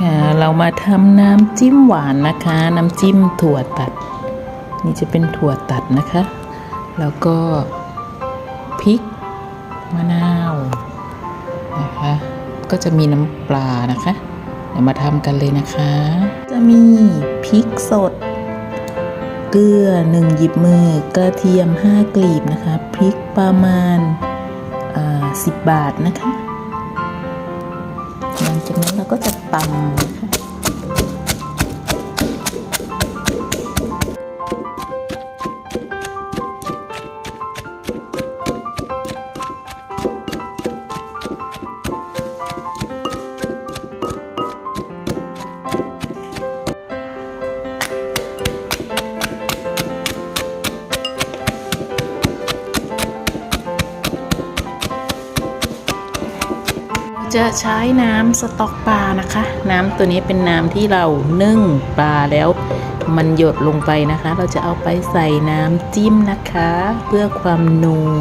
ค่ะเรามาทำน้ำจิ้มหวานนะคะ น้ำจิ้มถั่วตัด นี่จะเป็นถั่วตัดนะคะ แล้วก็พริกมะนาวนะคะ ก็จะมีน้ำปลานะคะ เดี๋ยวมาทำกันเลยนะคะ จะมีพริกสด เกลือหนึ่งหยิบมือกระเทียม5กลีบนะคะ พริกประมาณอ่า10บาทนะคะ หลังจากนั้นเราก็จะตำ จะใช้น้ำสต๊อกปลานะคะ น้ำตัวนี้เป็นน้ำที่เรานึ่งปลาแล้วมันหยดลงไปนะคะ เราจะเอาไปใส่น้ำจิ้มนะคะ เพื่อความนัว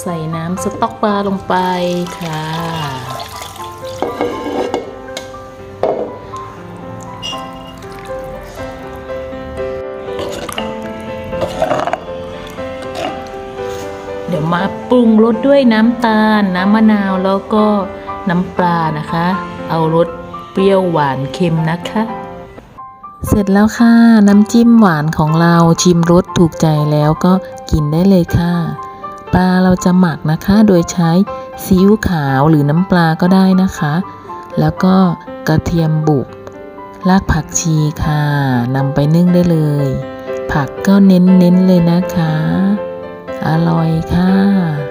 ใส่น้ำสต๊อกปลาลงไปค่ะ เดี๋ยวมาปรุงรสด้วยน้ำตาล น้ำมะนาวแล้วก็ น้ำปลานะคะ เอารสเปรี้ยวหวานเค็มนะคะ เสร็จแล้วค่ะ น้ำจิ้มหวานของเราชิมรสถูกใจแล้วก็กินได้เลยค่ะ ปลาเราจะหมักนะคะ โดยใช้ซีอิ๊วขาวหรือน้ำปลาก็ได้นะคะ แล้วก็กระเทียมบุกรากผักชีค่ะนำไปนึ่งได้เลย ผักก็เน้นๆเลยนะคะ อร่อยค่ะ